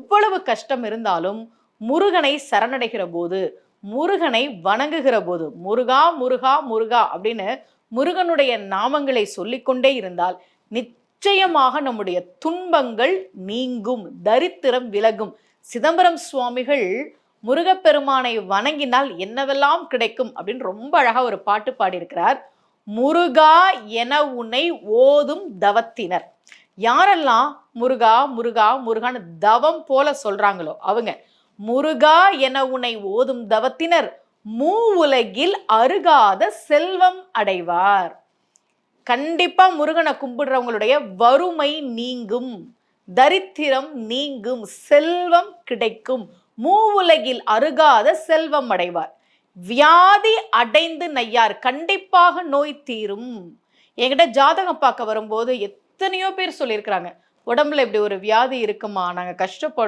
எவ்வளவு கஷ்டம் இருந்தாலும் முருகனை சரணடைகிற போது முருகனை வணங்குகிற போது முருகா முருகா முருகா அப்படின்னு முருகனுடைய நாமங்களை சொல்லிக்கொண்டே இருந்தால் நிச்சயமாக நம்முடைய துன்பங்கள் நீங்கும் தரித்திரம் விலகும். சிதம்பரம் சுவாமிகள் முருகப்பெருமானை வணங்கினால் என்னவெல்லாம் கிடைக்கும் அப்படின்னு ரொம்ப அழகா ஒரு பாட்டு பாடியிருக்கிறார். முருகா என உன்னை ஓதும் தவத்தினர். யாரெல்லாம் முருகா முருகா முருகான்னு தவம் போல சொல்றாங்களோ அவங்க முருகா என உன்னை ஓதும் தவத்தினர் மூ உலகில் அருகாத செல்வம் அடைவார். கண்டிப்பா முருகனை கும்பிடுறவங்களுடைய வறுமை நீங்கும் தரித்திரம் நீங்கும் செல்வம் கிடைக்கும். மூவுலகில் அருகாத செல்வம் அடைவார். வியாதி அடைந்து நையார் கண்டிப்பாக நோய் தீரும். என்கிட்ட ஜாதகம் பார்க்க வரும்போது எத்தனையோ பேர் சொல்லியிருக்கிறாங்க. உடம்புல இப்படி ஒரு வியாதி இருக்குமா? நாங்கள் கஷ்டப்படுறோம்.